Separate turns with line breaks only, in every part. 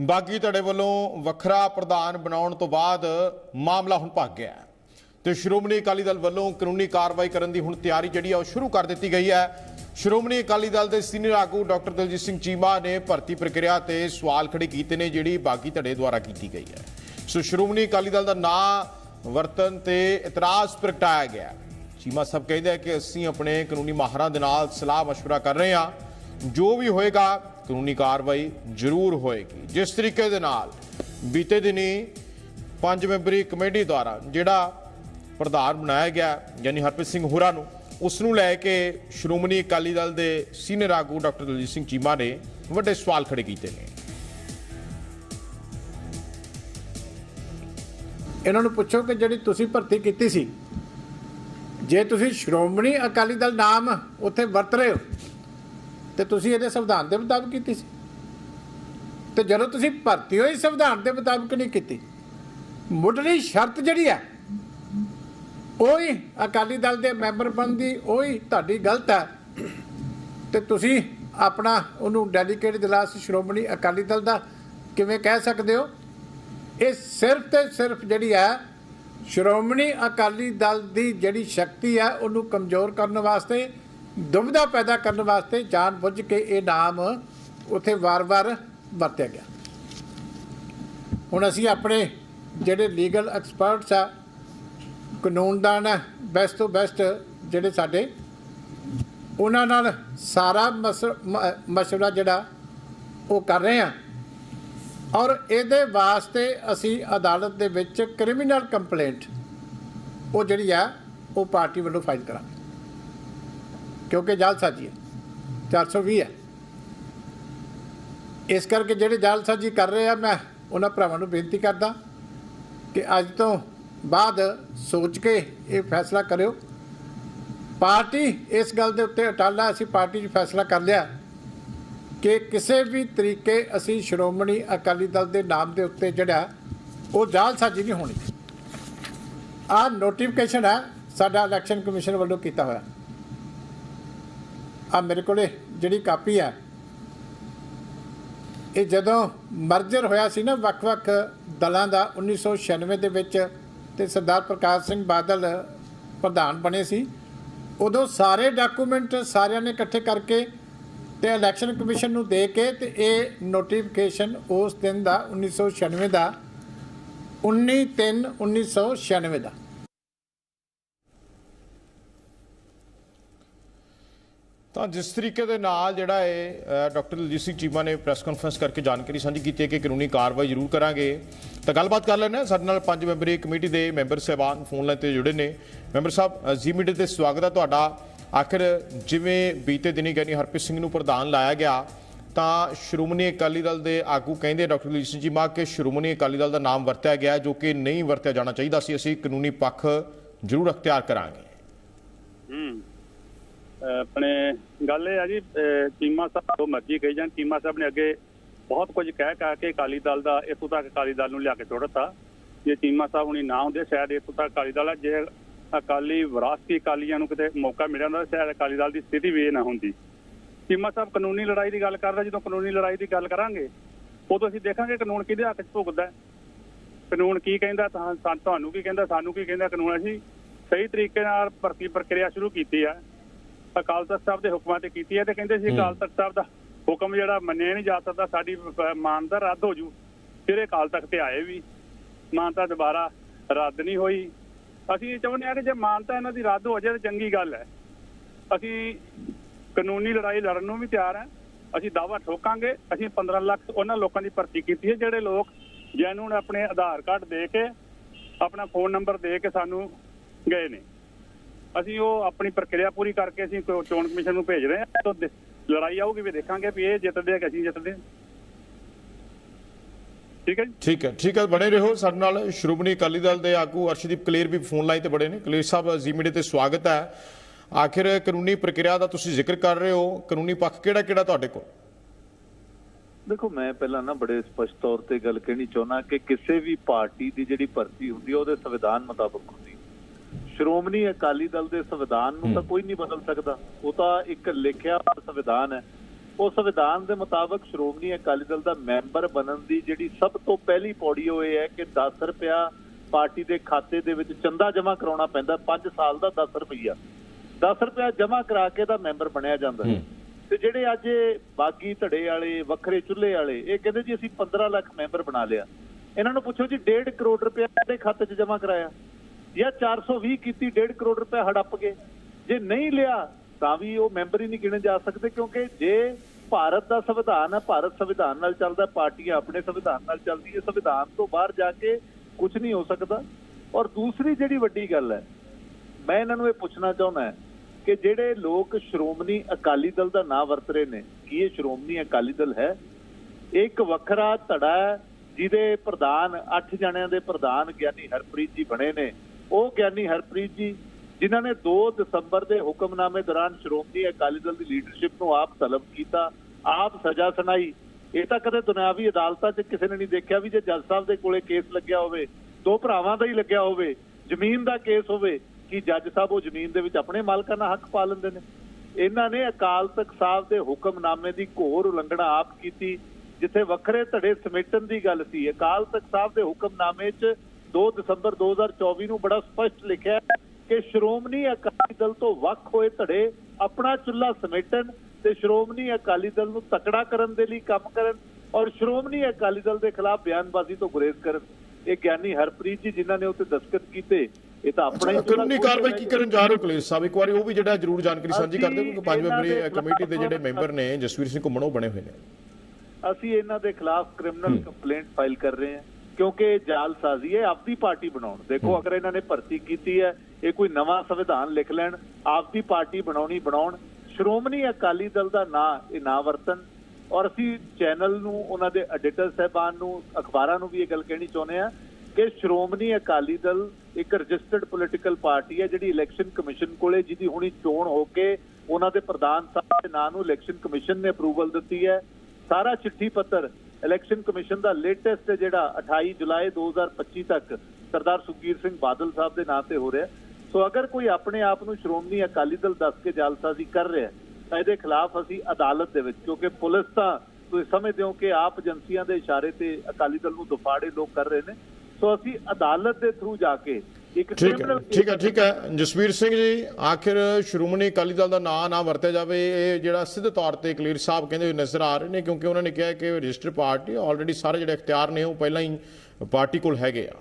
ਬਾਗੀ ਧੜੇ ਵੱਲੋਂ ਵੱਖਰਾ ਪ੍ਰਧਾਨ ਬਣਾਉਣ ਤੋਂ ਬਾਅਦ ਮਾਮਲਾ ਹੁਣ ਭੱਗ ਗਿਆ ਹੈ ਤੇ ਸ਼੍ਰੋਮਣੀ ਅਕਾਲੀ ਦਲ ਵੱਲੋਂ ਕਾਨੂੰਨੀ ਕਾਰਵਾਈ ਕਰਨ ਦੀ ਹੁਣ ਤਿਆਰੀ ਜਿਹੜੀ ਆ ਉਹ ਸ਼ੁਰੂ ਕਰ ਦਿੱਤੀ ਗਈ ਹੈ ਸ਼੍ਰੋਮਣੀ ਅਕਾਲੀ ਦਲ ਦੇ ਸੀਨੀਅਰ ਆਗੂ ਡਾਕਟਰ ਦਲਜੀਤ ਸਿੰਘ ਚੀਮਾ ਨੇ ਭਰਤੀ ਪ੍ਰਕਿਰਿਆ ਤੇ ਸਵਾਲ ਖੜੇ ਕੀਤੇ ਨੇ ਜਿਹੜੀ ਬਾਗੀ ਧੜੇ ਦੁਆਰਾ ਕੀਤੀ ਗਈ ਹੈ ਸੋ ਸ਼੍ਰੋਮਣੀ ਅਕਾਲੀ ਦਲ ਦਾ ਨਾਂ ਵਰਤਨ ਤੇ ਇਤਰਾਜ਼ ਪ੍ਰਗਟਾਇਆ ਗਿਆ ਹੈ। ਚੀਮਾ ਸਾਹਿਬ ਕਹਿੰਦੇ ਆ ਕਿ ਅਸੀਂ ਆਪਣੇ ਕਾਨੂੰਨੀ ਮਾਹਰਾਂ ਦੇ ਨਾਲ ਸਲਾਹ مشورہ ਕਰ ਰਹੇ ਹਾਂ ਜੋ ਵੀ ਹੋਏਗਾ ਕਾਨੂੰਨੀ ਕਾਰਵਾਈ ਜ਼ਰੂਰ ਹੋਏਗੀ। ਜਿਸ ਤਰੀਕੇ ਦੇ ਨਾਲ ਬੀਤੇ ਦਿਨੀ ਪੰਜ ਮੈਂਬਰੀ ਕਮੇਟੀ ਦੁਆਰਾ ਜਿਹੜਾ ਪ੍ਰਧਾਨ ਬਣਾਇਆ ਗਿਆ, ਯਾਨੀ ਹਰਪ੍ਰੀਤ ਸਿੰਘ ਹੁਰਾ ਨੂੰ, ਉਸ ਨੂੰ ਲੈ ਕੇ ਸ਼੍ਰੋਮਣੀ ਅਕਾਲੀ ਦਲ ਦੇ ਸੀਨੀਅਰ ਆਗੂ ਡਾਕਟਰ ਦਲਜੀਤ ਸਿੰਘ ਚੀਮਾ ਨੇ ਵੱਡੇ ਸਵਾਲ ਖੜੇ ਕੀਤੇ ਨੇ।
ਇਹਨਾਂ ਨੂੰ ਪੁੱਛੋ ਕਿ ਜਿਹੜੀ ਤੁਸੀਂ ਭਰਤੀ ਕੀਤੀ ਸੀ, ਜੇ ਤੁਸੀਂ ਸ਼੍ਰੋਮਣੀ ਅਕਾਲੀ ਦਲ ਨਾਮ ਉੱਥੇ ਵਰਤ ਰਹੇ ਹੋ ਤੇ ਤੁਸੀਂ ਇਹਦੇ ਸੰਵਿਧਾਨ ਦੇ ਮੁਤਾਬਕ ਕੀਤੀ ਸੀ। ਤੇ ਜਦੋਂ ਤੁਸੀਂ ਭਰਤੀ ਹੋਈ ਸੰਵਿਧਾਨ ਦੇ ਮੁਤਾਬਕ ਨਹੀਂ ਕੀਤੀ। ਮੁੱਢਲੀ ਸ਼ਰਤ ਜਿਹੜੀ ਹੈ, ਉਹੀ ਅਕਾਲੀ ਦਲ ਦੇ ਮੈਂਬਰ ਬਣਨ ਦੀ, ਉਹੀ ਤੁਹਾਡੀ ਗਲਤ ਹੈ। ਤੇ ਤੁਸੀਂ ਆਪਣਾ ਉਹਨੂੰ ਡੈਡੀਕੇਟ ਦਿਲਾਸ ਸ਼੍ਰੋਮਣੀ ਅਕਾਲੀ ਦਲ ਦਾ ਕਿਵੇਂ ਕਹਿ ਸਕਦੇ ਹੋ? ਇਹ ਸਿਰਫ ਤੇ ਸਿਰਫ ਜਿਹੜੀ ਹੈ, ਸ਼੍ਰੋਮਣੀ ਅਕਾਲੀ ਦਲ ਦੀ ਜਿਹੜੀ ਸ਼ਕਤੀ ਹੈ, ਉਹਨੂੰ ਕਮਜ਼ੋਰ ਕਰਨ ਵਾਸਤੇ ਦੁਬਿਧਾ ਪੈਦਾ ਕਰਨ ਵਾਸਤੇ ਜਾਣ ਬੁੱਝ ਕੇ ਇਹ ਨਾਮ ਉੱਥੇ ਵਾਰ-ਵਾਰ ਵਰਤਿਆ ਗਿਆ। ਹੁਣ ਅਸੀਂ ਆਪਣੇ ਜਿਹੜੇ ਲੀਗਲ ਐਕਸਪਰਟਸ ਆ, ਕਾਨੂੰਨਦਾਨ ਹੈ ਬੈਸਟ ਤੋਂ ਬੈਸਟ ਜਿਹੜੇ ਸਾਡੇ, ਉਹਨਾਂ ਨਾਲ ਸਾਰਾ ਮਸਲਾ ਜਿਹੜਾ ਉਹ ਕਰ ਰਹੇ ਆ। ਔਰ ਇਹਦੇ ਵਾਸਤੇ ਅਸੀਂ ਅਦਾਲਤ ਦੇ ਵਿੱਚ ਕ੍ਰਿਮੀਨਲ ਕੰਪਲੇਂਟ ਉਹ ਜਿਹੜੀ ਆ, ਉਹ ਪਾਰਟੀ ਵੱਲੋਂ ਫਾਈਲ ਕਰਾਂਗੇ। ਕਿਉਂਕਿ ਜਾਲਸਾਜੀ ਹੈ। 420 ਹੈ। ਇਸ ਕਰਕੇ ਜਿਹੜੇ ਜਾਲਸਾਜੀ ਕਰ ਰਹੇ ਆ, ਮੈਂ ਉਹਨਾਂ ਭਰਾਵਾਂ ਨੂੰ ਬੇਨਤੀ ਕਰਦਾ ਕਿ ਅੱਜ ਤੋਂ ਬਾਅਦ ਸੋਚ ਕੇ ਇਹ ਫੈਸਲਾ ਕਰਿਓ। ਪਾਰਟੀ ਇਸ ਗੱਲ ਦੇ ਉੱਤੇ ਅਟਾਲਾ ਅਸੀਂ ਪਾਰਟੀ 'ਚ ਫੈਸਲਾ ਕਰ ਲਿਆ ਕਿ ਕਿਸੇ ਵੀ ਤਰੀਕੇ ਅਸੀਂ ਸ਼੍ਰੋਮਣੀ ਅਕਾਲੀ ਦਲ ਦੇ ਨਾਮ ਦੇ ਉੱਤੇ ਜਿਹੜਾ, ਉਹ ਜਾਲਸਾਜ਼ੀ ਨਹੀਂ ਹੋਣੀ। ਆਹ ਨੋਟੀਫਿਕੇਸ਼ਨ ਹੈ ਸਾਡਾ ਇਲੈਕਸ਼ਨ ਕਮਿਸ਼ਨ ਵੱਲੋਂ ਕੀਤਾ ਹੋਇਆ। ਆ ਮੇਰੇ ਕੋਲੇ ਜਿਹੜੀ ਕਾਪੀ ਆ, ਇਹ ਜਦੋਂ ਮਰਜਰ ਹੋਇਆ ਸੀ ਨਾ ਵੱਖ-ਵੱਖ ਦਲਾਂ ਦਾ 1996 ਦੇ ਵਿੱਚ ਤੇ ਸਰਦਾਰ ਪ੍ਰਕਾਸ਼ ਸਿੰਘ ਬਾਦਲ ਪ੍ਰਧਾਨ ਬਣੇ ਸੀ, ਉਦੋਂ ਸਾਰੇ ਡਾਕੂਮੈਂਟ ਸਾਰਿਆਂ ਨੇ ਇਕੱਠੇ ਕਰਕੇ ਤੇ ਇਲੈਕਸ਼ਨ ਕਮਿਸ਼ਨ ਨੂੰ ਦੇ ਕੇ ਤੇ ਇਹ ਨੋਟੀਫਿਕੇਸ਼ਨ ਉਸ ਦਿਨ ਦਾ 1996 ਦਾ 19 3 1996 ਦਾ।
ਤਾਂ ਜਿਸ ਤਰੀਕੇ ਦੇ ਨਾਲ ਜਿਹੜਾ ਹੈ ਡਾਕਟਰ ਦਲਜੀਤ ਸਿੰਘ ਚੀਮਾ ਨੇ ਪ੍ਰੈਸ ਕਾਨਫਰੰਸ ਕਰਕੇ ਜਾਣਕਾਰੀ ਸਾਂਝੀ ਕੀਤੀ ਹੈ ਕਿ ਕਾਨੂੰਨੀ ਕਾਰਵਾਈ ਜ਼ਰੂਰ ਕਰਾਂਗੇ। ਤਾਂ ਗੱਲਬਾਤ ਕਰ ਲੈਣਾ ਸਾਡੇ ਨਾਲ ਪੰਜ ਮੈਂਬਰੀ ਕਮੇਟੀ ਦੇ ਮੈਂਬਰ ਸਹਿਬਾਨ ਫੋਨ ਲਾਈਨ ਤੇ ਜੁੜੇ ਨੇ। ਮੈਂਬਰ ਸਾਹਿਬ ਜੀ ਮੀਡੀਆ ਤੇ ਸਵਾਗਤ ਹੈ ਤੁਹਾਡਾ। ਆਖਿਰ ਜਿਵੇਂ ਬੀਤੇ ਦਿਨੀ ਗਿਆਨੀ ਹਰਪ੍ਰੀਤ ਸਿੰਘ ਨੂੰ ਪ੍ਰਧਾਨ ਲਾਇਆ ਗਿਆ, ਤਾਂ ਸ਼੍ਰੋਮਣੀ ਅਕਾਲੀ ਦਲ ਦੇ ਆਗੂ ਕਹਿੰਦੇ ਡਾਕਟਰ ਦਲਜੀਤ ਸਿੰਘ ਚੀਮਾ ਕਿ ਸ਼੍ਰੋਮਣੀ ਅਕਾਲੀ ਦਲ ਦਾ ਨਾਮ ਵਰਤਿਆ ਗਿਆ ਜੋ ਕਿ ਨਹੀਂ ਵਰਤਿਆ ਜਾਣਾ ਚਾਹੀਦਾ ਸੀ। ਅਸੀਂ ਕਾਨੂੰਨੀ ਪੱਖ ਜ਼ਰੂਰ ਅਖਤਿਆਰ ਕਰਾਂਗੇ।
ਹੂੰ। ਆਪਣੇ ਗੱਲ ਇਹ ਆ ਜੀ, ਅਹ, ਚੀਮਾ ਸਾਹਿਬ ਜੋ ਮਰਜ਼ੀ ਕਹੀ ਜਾਣ, ਚੀਮਾ ਸਾਹਿਬ ਨੇ ਅੱਗੇ ਬਹੁਤ ਕੁਝ ਕਹਿ ਕਹਿ ਕੇ ਅਕਾਲੀ ਦਲ ਦਾ ਇੱਥੋਂ ਤੱਕ ਅਕਾਲੀ ਦਲ ਨੂੰ ਲਿਆ ਕੇ ਚੋੜਤਾ ਜੇ ਚੀਮਾ ਸਾਹਿਬ ਹੁਣੀ ਨਾ ਹੁੰਦੇ, ਸ਼ਾਇਦ ਇੱਥੋਂ ਤੱਕ ਅਕਾਲੀ ਦਲ ਜੇ ਅਕਾਲੀ ਵਿਰਾਸਤੀ ਅਕਾਲੀਆਂ ਨੂੰ ਕਿਤੇ ਮੌਕਾ ਮਿਲਿਆ ਹੁੰਦਾ, ਸ਼ਾਇਦ ਅਕਾਲੀ ਦਲ ਦੀ ਸਥਿਤੀ ਵੀ ਇਹ ਨਾ ਹੁੰਦੀ। ਚੀਮਾ ਸਾਹਿਬ ਕਾਨੂੰਨੀ ਲੜਾਈ ਦੀ ਗੱਲ ਕਰਦਾ, ਜਦੋਂ ਕਾਨੂੰਨੀ ਲੜਾਈ ਦੀ ਗੱਲ ਕਰਾਂਗੇ, ਉਦੋਂ ਅਸੀਂ ਦੇਖਾਂਗੇ ਕਾਨੂੰਨ ਕਿਹਦੇ ਹੱਕ 'ਚ ਭੁਗਦਾ ਕਾਨੂੰਨ ਕੀ ਕਹਿੰਦਾ ਤੁਹਾਨੂੰ ਕੀ ਕਹਿੰਦਾ, ਸਾਨੂੰ ਕੀ ਕਹਿੰਦਾ, ਕਾਨੂੰਨ ਅਸੀਂ ਸਹੀ ਤਰੀਕੇ ਨਾਲ ਭਰਤੀ ਪ੍ਰਕਿਰਿਆ ਸ਼ੁਰੂ ਕੀਤੀ ਆ। ਅਕਾਲ ਤਖਤ ਸਾਹਿਬ ਦੇ ਹੁਕਮਾਂ ਤੇ ਕੀਤੀ ਹੈ ਤੇ ਕਹਿੰਦੇ ਸੀ ਅਕਾਲ ਤਖਤ ਸਾਹਿਬ ਦਾ ਹੁਕਮ ਜਿਹੜਾ ਮੰਨਿਆ ਨਹੀਂ ਜਾ ਸਕਦਾ ਸਾਡੀ ਮਾਨਤਾ ਰੱਦ ਹੋ ਜੂ। ਫਿਰ ਇਹ ਅਕਾਲ ਤਖਤ ਤੇ ਆਏ ਵੀ। ਮਾਨਤਾ ਦੁਬਾਰਾ ਰੱਦ ਨਹੀਂ ਹੋਈ। ਅਸੀਂ ਚਾਹੁੰਦੇ ਹਾਂ ਕਿ ਜੇ ਮਾਨਤਾ ਇਹਨਾਂ ਦੀ ਰੱਦ ਹੋ ਜਾਏ ਤਾਂ ਚੰਗੀ ਗੱਲ ਹੈ। ਅਸੀਂ ਕਾਨੂੰਨੀ ਲੜਾਈ ਲੜਨ ਨੂੰ ਵੀ ਤਿਆਰ ਹਾਂ। ਅਸੀਂ ਦਾਵਾ ਠੋਕਾਂਗੇ। ਅਸੀਂ 15 ਲੱਖ ਉਹਨਾਂ ਲੋਕਾਂ ਦੀ ਭਰਤੀ ਕੀਤੀ ਹੈ ਜਿਹੜੇ ਲੋਕ ਜੈਨੂਨ ਆਪਣੇ ਆਧਾਰ ਕਾਰਡ ਦੇ ਕੇ ਆਪਣਾ ਫੋਨ ਨੰਬਰ ਦੇ ਕੇ ਸਾਨੂੰ ਗਏ ਨੇ। ਅਸੀਂ ਉਹ ਆਪਣੀ ਪ੍ਰਕਿਰਿਆ ਪੂਰੀ ਕਰਕੇ ਅਸੀਂ ਕੋ- ਚੋਣ ਕਮਿਸ਼ਨ ਨੂੰ ਭੇਜ ਰਹੇ ਹਾਂ। ਤੋਂ ਲੜਾਈ ਆਊਗੀ ਵੀ ਦੇਖਾਂਗੇ ਵੀ ਇਹ ਜਿੱਤਦੇ ਆ ਕਿ ਅਸੀਂ ਜਿੱਤਦੇ ਠੀਕ ਹੈ ਜੀ?
ਠੀਕ ਹੈ ਠੀਕ ਹੈ ਬਣੇ ਰਹੋ। ਸਾਡੇ ਨਾਲ ਸ਼੍ਰੋਮਣੀ ਅਕਾਲੀ ਦਲ ਦੇ ਆਗੂ ਅਰਸ਼ਦੀਪ ਕਲੇਰ ਵੀ ਫੋਨ ਲਾਈਨ ਤੇ ਬੜੇ ਨੇ। ਕਲੇਰ ਸਾਹਿਬ ਜੀ ਮੀਡੀਆ ਤੇ ਸਵਾਗਤ ਹੈ। ਆਖਿਰ ਕਾਨੂੰਨੀ ਪ੍ਰਕਿਰਿਆ ਦਾ ਤੁਸੀਂ ਜ਼ਿਕਰ ਕਰ ਰਹੇ ਹੋ। ਕਾਨੂੰਨੀ ਪੱਖ ਕਿਹੜਾ ਕਿਹੜਾ ਤੁਹਾਡੇ ਕੋਲ?
ਦੇਖੋ ਮੈਂ ਪਹਿਲਾਂ ਨਾ ਬੜੇ ਸਪਸ਼ਟ ਤੌਰ ਤੇ ਗੱਲ ਕਹਿਣੀ ਚਾਹੁੰਦਾ ਕਿ ਕਿਸੇ ਵੀ ਪਾਰਟੀ ਦੀ ਜਿਹੜੀ ਭਰਤੀ ਹੁੰਦੀ ਹੈ ਉਹਦੇ ਸੰਵਿਧਾਨ ਮੁਤਾਬਕ ਹੁੰਦੀ ਸ਼੍ਰੋਮਣੀ ਅਕਾਲੀ ਦਲ ਦੇ ਸੰਵਿਧਾਨ ਨੂੰ ਤਾਂ ਕੋਈ ਨਹੀਂ ਬਦਲ ਸਕਦਾ। ਉਹ ਤਾਂ ਇੱਕ ਲਿਖਿਆ ਹੋਇਆ ਸੰਵਿਧਾਨ ਹੈ। ਉਹ ਸੰਵਿਧਾਨ ਦੇ ਮੁਤਾਬਕ ਸ਼੍ਰੋਮਣੀ ਅਕਾਲੀ ਦਲ ਦਾ ਮੈਂਬਰ ਬਣਨ ਦੀ ਜਿਹੜੀ ਸਭ ਤੋਂ ਪਹਿਲੀ ਪੌੜੀ ਉਹ ਇਹ ਹੈ ਕਿ 10 ਰੁਪਿਆ ਪਾਰਟੀ ਦੇ ਖਾਤੇ ਦੇ ਵਿੱਚ ਚੰਦਾ ਜਮ੍ਹਾਂ ਕਰਾਉਣਾ ਪੈਂਦਾ। 5 ਸਾਲ ਦਾ 10 ਰੁਪਈਆ। 10 ਰੁਪਿਆ ਜਮ੍ਹਾਂ ਕਰਾ ਕੇ ਦਾ ਮੈਂਬਰ ਬਣਿਆ ਜਾਂਦਾ ਹੈ। ਤੇ ਜਿਹੜੇ ਅੱਜ ਬਾਗੀ ਧੜੇ ਵਾਲੇ ਵੱਖਰੇ ਚੁੱਲ੍ਹੇ ਵਾਲੇ ਇਹ ਕਹਿੰਦੇ ਜੀ ਅਸੀਂ 15 ਲੱਖ ਮੈਂਬਰ ਬਣਾ ਲਿਆ। ਇਹਨਾਂ ਨੂੰ ਪੁੱਛੋ ਜੀ 1.5 ਕਰੋੜ ਰੁਪਇਆ ਦੇ ਖਾਤੇ 'ਚ ਜਮ੍ਹਾਂ ਕਰਾਇਆ? ਜਾਂ 420 ਕੀਤੀ 1.5 ਕਰੋੜ ਰੁਪਇਆ ਹੜੱਪ ਗਏ ਜੇ ਨਹੀਂ ਲਿਆ, ਤਾਂ ਵੀ ਉਹ ਮੈਂਬਰ ਹੀ ਨਹੀਂ ਗਿਣੇ ਜਾ ਸਕਦੇ, ਕਿਉਂਕਿ ਜੇ ਭਾਰਤ ਦਾ ਸੰਵਿਧਾਨ ਹੈ, ਭਾਰਤ ਸੰਵਿਧਾਨ ਨਾਲ ਚੱਲਦਾ, ਪਾਰਟੀਆਂ ਆਪਣੇ ਸੰਵਿਧਾਨ ਨਾਲ ਚੱਲਦੀ ਹੈ ਸੰਵਿਧਾਨ ਤੋਂ ਬਾਹਰ ਜਾ ਕੇ ਕੁਝ ਨਹੀਂ ਹੋ ਸਕਦਾ। ਔਰ ਦੂਸਰੀ ਜਿਹੜੀ ਵੱਡੀ ਗੱਲ ਹੈ, ਮੈਂ ਇਹਨਾਂ ਨੂੰ ਇਹ ਪੁੱਛਣਾ ਚਾਹੁੰਦਾ ਹਾਂ ਕਿ ਜਿਹੜੇ ਲੋਕ ਸ਼੍ਰੋਮਣੀ ਅਕਾਲੀ ਦਲ ਦਾ ਨਾਂ ਵਰਤ ਰਹੇ ਨੇ, ਕੀ ਇਹ ਸ਼੍ਰੋਮਣੀ ਅਕਾਲੀ ਦਲ ਹੈ? ਇਹ ਇੱਕ ਵੱਖਰਾ ਧੜਾ ਹੈ, ਜਿਹਦੇ ਪ੍ਰਧਾਨ 8 ਜਣਿਆਂ ਦੇ ਪ੍ਰਧਾਨ ਗਿਆਨੀ ਹਰਪ੍ਰੀਤ ਜੀ ਬਣੇ ਨੇ। ਉਹ ਗਿਆਨੀ ਹਰਪ੍ਰੀਤ ਜੀ, ਜਿਨ੍ਹਾਂ ਨੇ 2 ਦਸੰਬਰ ਦੇ ਹੁਕਮਨਾਮੇ ਦੌਰਾਨ ਸ਼੍ਰੋਮਣੀ ਅਕਾਲੀ ਦਲ ਦੀ ਲੀਡਰਸ਼ਿਪ ਨੂੰ ਆਪ ਤਲਬ ਕੀਤਾ, ਆਪ ਸਜ਼ਾ ਸੁਣਾਈ। ਇਹ ਤਾਂ ਕਦੇ ਦੁਨਿਆਵੀ ਅਦਾਲਤਾਂ 'ਚ ਕਿਸੇ ਨੇ ਨਹੀਂ ਦੇਖਿਆ ਵੀ ਜੇ ਜੱਜ ਸਾਹਿਬ ਦੇ ਕੋਲੇ ਕੇਸ ਲੱਗਿਆ ਹੋਵੇ, ਦੋ ਭਰਾਵਾਂ ਦਾ ਹੀ ਲੱਗਿਆ ਹੋਵੇ, ਜ਼ਮੀਨ ਦਾ ਕੇਸ ਹੋਵੇ, ਕਿ ਜੱਜ ਸਾਹਿਬ ਉਹ ਜ਼ਮੀਨ ਦੇ ਵਿੱਚ ਆਪਣੇ ਮਾਲਕਾਂ ਦਾ ਹੱਕ ਪਾ ਲੈਂਦੇ ਨੇ? ਇਹਨਾਂ ਨੇ ਅਕਾਲ ਤਖਤ ਸਾਹਿਬ ਦੇ ਹੁਕਮਨਾਮੇ ਦੀ ਘੋਰ ਉਲੰਘਣਾ ਆਪ ਕੀਤੀ, ਜਿੱਥੇ ਵੱਖਰੇ ਧੜੇ ਸਮੇਟਣ ਦੀ ਗੱਲ ਸੀ। ਅਕਾਲ ਤਖਤ ਸਾਹਿਬ ਦੇ ਹੁਕਮਨਾਮੇ 'ਚ 2 ਦਸੰਬਰ 2024 ਨੂੰ ਬੜਾ ਸਪਸ਼ਟ ਲਿਖਿਆ ਕਿ ਸ਼੍ਰੋਮਣੀ ਅਕਾਲੀ ਦਲ ਤੋਂ ਵੱਖ ਹੋਏ ਧੜੇ ਆਪਣਾ ਚੁੱਲ੍ਹਾ ਸਮੇਟਣ ਤੇ ਸ਼੍ਰੋਮਣੀ ਅਕਾਲੀ ਦਲ ਨੂੰ ਤਕੜਾ ਕਰਨ ਦੇ ਲਈ ਕੰਮ ਕਰਨ ਔਰ ਸ਼੍ਰੋਮਣੀ ਅਕਾਲੀ ਦਲ ਦੇ ਖਿਲਾਫ ਬਿਆਨਬਾਜ਼ੀ ਤੋਂ ਗੁਰੇਜ਼ ਕਰਨ। ਇਹ ਗਿਆਨੀ ਹਰਪ੍ਰੀਤ ਜੀ ਜਿਨ੍ਹਾਂ ਨੇ ਉੱਤੇ ਦਸਤਖਤ ਕੀਤੇ ਇਹ ਤਾਂ ਆਪਣਾ ਹੀ
ਕਾਨੂੰਨੀ ਕਾਰਵਾਈ ਕੀ। ਕਰਨ ਜਾ ਰਹੇ ਹੋ ਕਲੇਸ਼ ਸਾਹਿਬ? ਇੱਕ ਵਾਰੀ ਉਹ ਵੀ ਜਿਹੜਾ ਜ਼ਰੂਰ ਜਾਣਕਾਰੀ ਸਾਂਝੀ ਕਰ ਦਿਓ ਕਿਉਂਕਿ ਪੰਜ ਮੈਂਬਰੀ ਕਮੇਟੀ ਦੇ ਜਿਹੜੇ ਮੈਂਬਰ ਨੇ ਜਸਵੀਰ ਸਿੰਘ ਘੁੰਮਣ ਬਣੇ ਹੋਏ ਨੇ।
ਅਸੀਂ ਇਹਨਾਂ ਦੇ ਖਿਲਾਫ ਕ੍ਰਿਮੀਨਲ ਕੰਪਲੇਂਟ ਫਾਈਲ ਕਰ ਰਹੇ ਹਾਂ। ਕਿਉਂਕਿ ਇਹ ਜਾਲਸਾਜ਼ੀ ਹੈ ਆਪਦੀ ਪਾਰਟੀ ਬਣਾਉਣ। ਦੇਖੋ ਅਗਰ ਇਹਨਾਂ ਨੇ ਭਰਤੀ ਕੀਤੀ ਹੈ ਇਹ ਕੋਈ ਨਵਾਂ ਸੰਵਿਧਾਨ ਲਿਖ ਲੈਣ ਆਪਦੀ ਪਾਰਟੀ ਬਣਾਉਣੀ ਬਣਾਉਣ ਸ਼੍ਰੋਮਣੀ ਅਕਾਲੀ ਦਲ ਦਾ ਨਾਂ ਇਹ ਨਾ ਵਰਤਨ ਔਰ ਅਸੀਂ ਚੈਨਲ ਨੂੰ ਉਹਨਾਂ ਦੇ ਐਡੀਟਰ ਸਹਿਬਾਨ ਨੂੰ ਅਖਬਾਰਾਂ ਨੂੰ ਵੀ ਇਹ ਗੱਲ ਕਹਿਣੀ ਚਾਹੁੰਦੇ ਆ ਕਿ ਸ਼੍ਰੋਮਣੀ ਅਕਾਲੀ ਦਲ ਇੱਕ ਰਜਿਸਟਰਡ ਪੋਲੀਟੀਕਲ ਪਾਰਟੀ ਹੈ ਜਿਹੜੀ ਇਲੈਕਸ਼ਨ ਕਮਿਸ਼ਨ ਕੋਲੇ ਜਿਹਦੀ ਹੁਣੀ ਚੋਣ ਹੋ ਕੇ ਉਹਨਾਂ ਦੇ ਪ੍ਰਧਾਨ ਸਾਹਿਬ ਦੇ ਨਾਂ ਨੂੰ ਇਲੈਕਸ਼ਨ ਕਮਿਸ਼ਨ ਨੇ ਅਪਰੂਵਲ ਦਿੱਤੀ ਹੈ। ਸਾਰਾ ਚਿੱਠੀ ਪੱਤਰ ਇਲੈਕਸ਼ਨ ਕਮਿਸ਼ਨ ਦਾ ਲੇਟੈਸਟ ਜਿਹੜਾ 28 ਜੁਲਾਈ 2025 ਤੱਕ ਸਰਦਾਰ ਸੁਖਬੀਰ ਸਿੰਘ ਬਾਦਲ ਸਾਹਿਬ ਦੇ ਨਾਂ ਤੇ ਹੋ ਰਿਹਾ। ਸੋ ਅਗਰ ਕੋਈ ਆਪਣੇ ਆਪ ਨੂੰ ਸ਼੍ਰੋਮਣੀ ਅਕਾਲੀ ਦਲ ਦੱਸ ਕੇ ਜਾਲਸਾਜ਼ੀ ਕਰ ਰਿਹਾ ਤਾਂ ਇਹਦੇ ਖਿਲਾਫ ਅਸੀਂ ਅਦਾਲਤ ਦੇ ਵਿੱਚ, ਕਿਉਂਕਿ ਪੁਲਿਸ ਤਾਂ ਤੁਸੀਂ ਸਮਝਦੇ ਹੋ ਕਿ ਆਪ ਏਜੰਸੀਆਂ ਦੇ ਇਸ਼ਾਰੇ ਤੇ ਅਕਾਲੀ ਦਲ ਨੂੰ ਦੁਫਾੜੇ ਲੋਕ ਕਰ ਰਹੇ ਨੇ। ਸੋ ਅਸੀਂ ਅਦਾਲਤ ਦੇ ਥਰੂ ਜਾ ਕੇ
ਠੀਕ ਹੈ ਠੀਕ ਹੈ ਠੀਕ ਹੈ ਜਸਵੀਰ ਸਿੰਘ ਜੀ ਆਖਿਰ ਸ਼੍ਰੋਮਣੀ ਅਕਾਲੀ ਦਲ ਦਾ ਨਾਂ ਨਾ ਵਰਤਿਆ ਜਾਵੇ ਇਹ ਜਿਹੜਾ ਸਿੱਧੇ ਤੌਰ ਤੇ ਕਲੀਅਰ ਸਾਹਿਬ ਕਹਿੰਦੇ ਹੋਏ ਨਜ਼ਰ ਆ ਰਹੇ ਨੇ ਕਿਉਂਕਿ ਉਹਨਾਂ ਨੇ ਕਿਹਾ ਕਿ ਰਜਿਸਟਰ ਪਾਰਟੀ ਆਲਰੇਡੀ ਸਾਰੇ ਜਿਹੜੇ ਇਖਤਿਆਰ ਨੇ ਉਹ ਪਹਿਲਾਂ ਹੀ ਪਾਰਟੀ ਕੋਲ ਹੈਗੇ ਆ।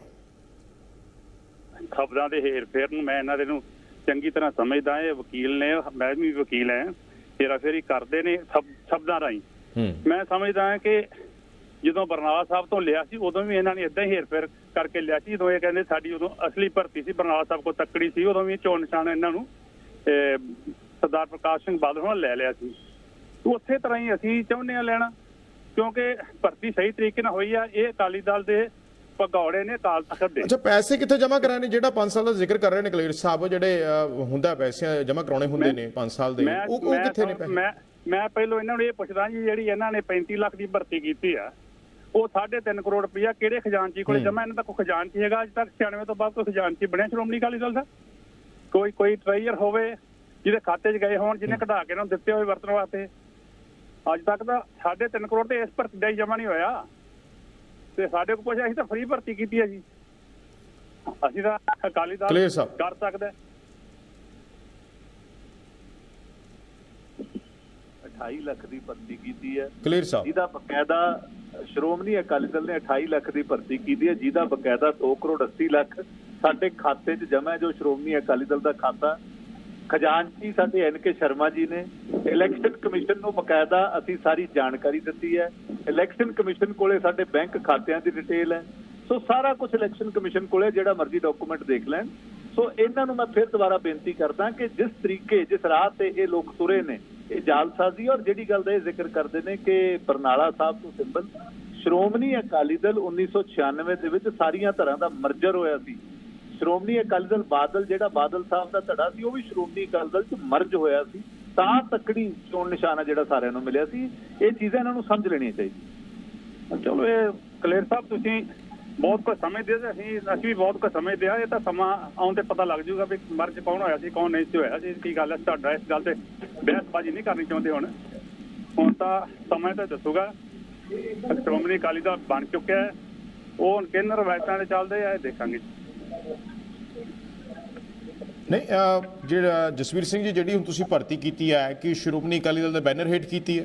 ਖਬਰਾਂ ਦੇ ਹੇਰ ਫੇਰ ਨੂੰ ਮੈਂ ਇਹਨਾਂ ਦੇ ਨੂੰ ਚੰਗੀ ਤਰ੍ਹਾਂ ਸਮਝਦਾ ਇਹ ਵਕੀਲ ਨੇ ਮੈਂ ਵੀ ਵਕੀਲ ਹਾਂ ਹੇਰਾ ਫੇਰੀ ਕਰਦੇ ਨੇ ਸਭ ਸ਼ਬਦਾਂ ਰਾਹੀਂ।
ਹੂੰ।
ਮੈਂ ਸਮਝਦਾ ਹਾਂ ਕਿ ਜਦੋਂ ਬਰਨਾਲਾ ਸਾਹਿਬ ਤੋਂ ਲਿਆ ਸੀ ਉਦੋਂ ਵੀ ਇਹਨਾਂ ਨੇ ਇਦਾਂ ਹੀ ਹੇਰ-ਫੇਰ ਕਰਕੇ ਲਿਆ ਸੀ। ਜਦੋਂ ਇਹ ਕਹਿੰਦੇ ਸਾਡੀ ਉਦੋਂ ਅਸਲੀ ਭਰਤੀ ਸੀ ਬਰਨਾਲਾ ਸਾਹਿਬ ਕੋ ਤੱਕੜੀ ਸੀ ਉਦੋਂ ਵੀ ਚੋਣ ਨਿਸ਼ਾਨ ਇਹਨਾਂ ਨੂੰ ਸਰਦਾਰ ਪ੍ਰਕਾਸ਼ ਸਿੰਘ ਬਾਦਲ ਹੋਣਾ ਲੈ ਲਿਆ ਸੀ। ਉਸੇ ਤਰ੍ਹਾਂ ਹੀ ਅਸੀਂ ਚਾਹੁੰਦੇ ਹਾਂ ਲੈਣਾ ਕਿਉਂਕਿ ਭਰਤੀ ਸਹੀ ਤਰੀਕੇ ਨਾਲ ਹੋਈ ਆ। ਇਹ ਅਕਾਲੀ ਦਲ ਦੇ ਭਗੌੜੇ ਨੇ ਅਕਾਲ ਤਖਤ ਦੇ।
ਅੱਛਾ ਪੈਸੇ ਕਿੱਥੇ ਜਮ੍ਹਾਂ ਕਰਾਣੇ ਜਿਹੜਾ 5 ਸਾਲ ਦਾ ਜ਼ਿਕਰ ਕਰ ਰਹੇ ਨੇ ਕਲੀਅਰ ਸਾਹਿਬ ਜਿਹੜੇ ਹੁੰਦਾ ਪੈਸੇ ਜਮ੍ਹਾਂ ਕਰਾਉਣੇ ਹੁੰਦੇ ਨੇ 5 ਸਾਲ ਦੇ। ਉਹ ਕਿੱਥੇ ਨੇ ਪੈਸੇ?
ਮੈਂ ਮੈਂ ਪਹਿਲਾਂ ਇਹਨਾਂ ਨੂੰ ਇਹ ਪੁੱਛਦਾ ਜੀ ਜਿਹੜੀ ਇਹਨਾਂ ਨੇ 35 ਲੱਖ ਦੀ ਭਰਤੀ ਕੀਤੀ ਆ ਉਹ 3.5 ਕਰੋੜ ਰੁਪਇਆ ਕਿਹੜੇ ਖਜ਼ਾਨਚੀ ਕੋਲੇ ਜਮਾ ਇਹਨਾਂ ਦਾ ਕੋਈ ਖਜ਼ਾਨਚੀ ਹੈਗਾ। ਅੱਜ ਤੱਕ 96 ਤੋਂ ਬਾਅਦ ਕੋਈ ਖਜ਼ਾਨਚੀ ਬਣਿਆ? ਸ਼੍ਰੋਮਣੀ ਅਕਾਲੀ ਦਲ ਦਾ? ਕੋਈ ਕੋਈ ਟ੍ਰੇਜਰ ਹੋਵੇ ਜਿਹਦੇ ਖਾਤੇ 'ਚ ਗਏ ਹੋਣ ਜਿਹਨੇ ਕਢਾ ਕੇ ਇਹਨਾਂ ਨੂੰ ਦਿੱਤੇ ਹੋਏ ਵਰਤਣ ਵਾਸਤੇ। ਅੱਜ ਤੱਕ ਤਾਂ 3.5 ਕਰੋੜ ਤੇ ਇਸ ਭਰਤੀ ਦਾ ਹੀ ਜਮਾ ਨਹੀਂ ਹੋਇਆ। ਤੇ ਸਾਡੇ ਕੋਲ ਪੁੱਛਿਆ ਅਸੀਂ ਤਾਂ ਫ੍ਰੀ ਭਰਤੀ ਕੀਤੀ ਹੈ ਜੀ। ਅਸੀਂ ਤਾਂ ਅਕਾਲੀ ਦਲ। ਕਰ ਸਕਦਾ।
28 ਲੱਖ ਦੀ ਭਰਤੀ ਕੀਤੀ ਹੈ।
ਕਲੀਅਰ ਸਾਹਿਬ।
ਜਿਹਦਾ ਬਕਾਇਦਾ ਸ਼੍ਰੋਮਣੀ ਅਕਾਲੀ ਦਲ ਨੇ 28 ਲੱਖ ਦੀ ਭਰਤੀ ਕੀਤੀ ਹੈ ਜਿਹਦਾ ਬਕਾਇਦਾ 2 ਕਰੋੜ 80 ਲੱਖ ਸਾਡੇ ਖਾਤੇ 'ਚ ਜਮ੍ਹਾਂ ਹੈ ਜੋ ਸ਼੍ਰੋਮਣੀ ਅਕਾਲੀ ਦਲ ਦਾ ਖਾਤਾ। ਖਜ਼ਾਨਚੀ ਸਾਡੇ ਐਨ ਕੇ ਸ਼ਰਮਾ ਜੀ ਨੇ ਇਲੈਕਸ਼ਨ ਕਮਿਸ਼ਨ ਨੂੰ ਬਕਾਇਦਾ ਅਸੀਂ ਸਾਰੀ ਜਾਣਕਾਰੀ ਦਿੱਤੀ ਹੈ। ਇਲੈਕਸ਼ਨ ਕਮਿਸ਼ਨ ਕੋਲੇ ਸਾਡੇ ਬੈਂਕ ਖਾਤਿਆਂ ਦੀ ਡਿਟੇਲ ਹੈ। ਸੋ ਸਾਰਾ ਕੁਝ ਇਲੈਕਸ਼ਨ ਕਮਿਸ਼ਨ ਕੋਲੇ ਜਿਹੜਾ ਮਰਜ਼ੀ ਡਾਕੂਮੈਂਟ ਦੇਖ ਲੈਣ। ਸੋ ਇਹਨਾਂ ਨੂੰ ਮੈਂ ਫਿਰ ਦੁਬਾਰਾ ਬੇਨਤੀ ਕਰਦਾ ਕਿ ਜਿਸ ਤਰੀਕੇ ਜਿਸ ਰਾਹ ਤੇ ਇਹ ਲੋਕ ਤੁਰੇ ਨੇ ਇਹ ਜਾਲਸਾਜ਼ੀ ਔਰ ਜਿਹੜੀ ਗੱਲ ਦਾ ਇਹ ਜ਼ਿਕਰ ਕਰਦੇ ਨੇ ਕਿ ਬਰਨਾਲਾ ਸਾਹਿਬ ਤੋਂ ਸਿੰਬਲ ਸ਼੍ਰੋਮਣੀ ਅਕਾਲੀ ਦਲ 1996 ਦੇ ਵਿੱਚ ਸਾਰੀਆਂ ਤਰ੍ਹਾਂ ਦਾ ਮਰਜਰ ਹੋਇਆ ਸੀ। ਸ਼੍ਰੋਮਣੀ ਅਕਾਲੀ ਦਲ ਬਾਦਲ, ਜਿਹੜਾ ਬਾਦਲ ਸਾਹਿਬ ਦਾ ਧੜਾ ਸੀ, ਉਹ ਵੀ ਸ਼੍ਰੋਮਣੀ ਅਕਾਲੀ ਦਲ ਚ ਮਰਜ ਹੋਇਆ ਸੀ। ਤਾਂ ਤਕੜੀ ਚੋਣ ਨਿਸ਼ਾਨਾ ਜਿਹੜਾ ਸਾਰਿਆਂ ਨੂੰ ਮਿਲਿਆ ਸੀ। ਇਹ ਚੀਜ਼ਾਂ ਇਹਨਾਂ ਨੂੰ ਸਮਝ ਲੈਣੀਆਂ ਚਾਹੀਦੀਆਂ।
ਚਲੋ, ਇਹ ਕਲੇਰ ਸਾਹਿਬ, ਤੁਸੀਂ ਬਹੁਤ ਕੁਝ ਸਮਝਦੇ ਤੇ ਅਸੀਂ ਅਸੀਂ ਵੀ ਬਹੁਤ ਕੁਝ ਸਮਝਦੇ ਆ ਇਹ ਤਾਂ ਸਮਾਂ ਆਉਣ ਤੇ ਪਤਾ ਲੱਗ ਜਾਊਗਾ ਵੀ ਮਰਜ ਕੌਣ ਹੋਇਆ ਸੀ ਕੌਣ ਨਹੀਂ ਸੀ ਹੋਇਆ ਜੀ ਕੀ ਗੱਲ ਹੈ ਤੁਹਾਡਾ ਇਸ ਗੱਲ ਤੇ ਬਹਿਸਬਾਜ਼ੀ ਨਹੀਂ ਕਰਨੀ ਚਾਹੁੰਦੇ ਹੁਣ। ਹੁਣ ਤਾਂ ਸਮਾਂ ਤਾਂ ਦੱਸੂਗਾ ਸ਼੍ਰੋਮਣੀ ਅਕਾਲੀ ਦਲ ਬਣ ਚੁੱਕਿਆ ਹੈ ਉਹ ਹੁਣ ਕਿੰਨ ਰਵਾਇਤਾਂ ਦੇ ਚੱਲਦੇ ਆ ਇਹ ਦੇਖਾਂਗੇ।
ਨਹੀਂ ਜਿਹੜਾ ਜਸਵੀਰ ਸਿੰਘ ਜੀ ਜਿਹੜੀ ਹੁਣ ਤੁਸੀਂ ਭਰਤੀ ਕੀਤੀ ਹੈ ਕਿ ਸ਼੍ਰੋਮਣੀ ਅਕਾਲੀ ਦਲ ਦੇ ਬੈਨਰ ਹੇਠ ਕੀਤੀ ਹੈ?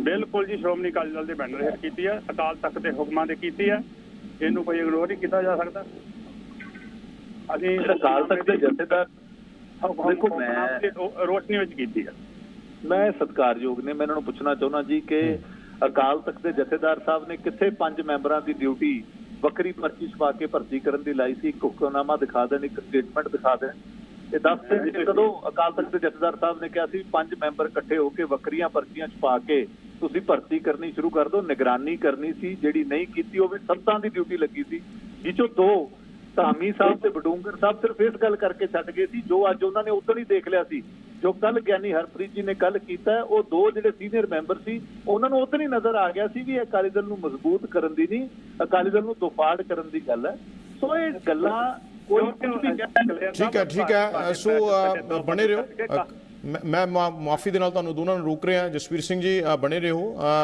ਬਿਲਕੁਲ ਜੀ ਸ਼੍ਰੋਮਣੀ ਅਕਾਲੀ ਦਲ ਦੇ ਬੈਨਰ ਹੇਠ ਕੀਤੀ ਹੈ ਅਕਾਲ ਤਖਤ ਦੇ ਹੁਕਮਾਂ ਦੇ ਕੀਤੀ ਹੈ। ਇਹਨੂੰ ਕੋਈ ਇਗਨੋਰ ਨਹੀਂ ਕੀਤਾ ਜਾ ਸਕਦਾ। ਅਸੀਂ
ਅਕਾਲ ਤਖਤ ਦੇ ਜਥੇਦਾਰ ਦੇਖੋ, ਮੈਂ-
ਰੋਸ਼ਨੀ ਵਿੱਚ ਕੀਤੀ ਹੈ
ਮੈਂ ਸਤਿਕਾਰਯੋਗ ਨੇ ਮੈਂ ਇਹਨਾਂ ਨੂੰ ਪੁੱਛਣਾ ਚਾਹੁੰਦਾ ਜੀ ਕਿ ਅਕਾਲ ਤਖਤ ਦੇ ਜਥੇਦਾਰ ਸਾਹਿਬ ਨੇ ਕਿੱਥੇ ਪੰਜ ਮੈਂਬਰਾਂ ਦੀ ਡਿਊਟੀ ਵੱਖਰੀ ਪਰਚੀ ਛਪਾ ਕੇ ਭਰਤੀ ਕਰਨ ਦੀ ਲਾਈ ਸੀ? ਇੱਕ ਹੁਕਮਨਾਮਾ ਦਿਖਾ ਦੇਣ ਇੱਕ ਸਟੇਟਮੈਂਟ ਦਿਖਾ ਦੇਣ। ਇਹ ਦੱਸ ਦੇਣ ਕਿ ਕਦੋਂ ਅਕਾਲ ਤਖਤ ਦੇ ਜਥੇਦਾਰ ਸਾਹਿਬ ਨੇ ਕਿਹਾ ਸੀ, ਪੰਜ ਮੈਂਬਰ ਇਕੱਠੇ ਹੋ ਕੇ ਵੱਖਰੀਆਂ ਪਰਚੀਆਂ ਛਪਾ ਕੇ ਤੁਸੀਂ ਭਰਤੀ ਕਰਨੀ ਸ਼ੁਰੂ ਕਰ ਦਿਓ, ਨਿਗਰਾਨੀ ਕਰਨੀ ਸੀ, ਜਿਹੜੀ ਨਹੀਂ ਕੀਤੀ ਉਹ ਵੀ ਸੱਤਾਂ ਦੀ ਡਿਊਟੀ ਲੱਗੀ ਸੀ। ਜਿਹ ਦੋ ਧਾਮੀ ਸਾਹਿਬ ਤੇ ਬਡੂੰਗਰ ਸਾਹਿਬ ਸਿਰਫ ਇਸ ਗੱਲ ਕਰਕੇ ਛੱਡ ਗਏ ਸੀ, ਜੋ ਅੱਜ ਉਹਨਾਂ ਨੇ ਉਦੋਂ ਹੀ ਦੇਖ ਲਿਆ ਸੀ, ਜੋ ਕੱਲ ਗਿਆਨੀ ਹਰਪ੍ਰੀਤ ਜੀ ਨੇ ਕੱਲ ਕੀਤਾ ਉਹ ਦੋ ਜਿਹੜੇ ਸੀਨੀਅਰ ਮੈਂਬਰ ਸੀ, ਉਹਨਾਂ ਨੂੰ ਉਦੋਂ ਹੀ ਨਜ਼ਰ ਆ ਗਿਆ ਸੀ ਵੀ ਇਹ ਅਕਾਲੀ ਦਲ ਨੂੰ ਮਜ਼ਬੂਤ ਕਰਨ ਦੀ ਨਹੀਂ, ਅਕਾਲੀ ਦਲ ਨੂੰ ਦੋਫਾੜ ਕਰਨ ਦੀ ਗੱਲ ਹੈ। ਸੋ ਇਹ ਗੱਲਾਂ
ਠੀਕ ਹੈ ਠੀਕ ਹੈ ਸੋ ਬਣੇ ਰਹੋ। ਮੈਂ- ਮਾਫੀ ਦੇ ਨਾਲ ਤੁਹਾਨੂੰ ਦੋਨਾਂ ਨੂੰ ਰੋਕ ਰਿਹਾ ਜਸਵੀਰ ਸਿੰਘ ਜੀ ਬਣੇ ਰਹੋ।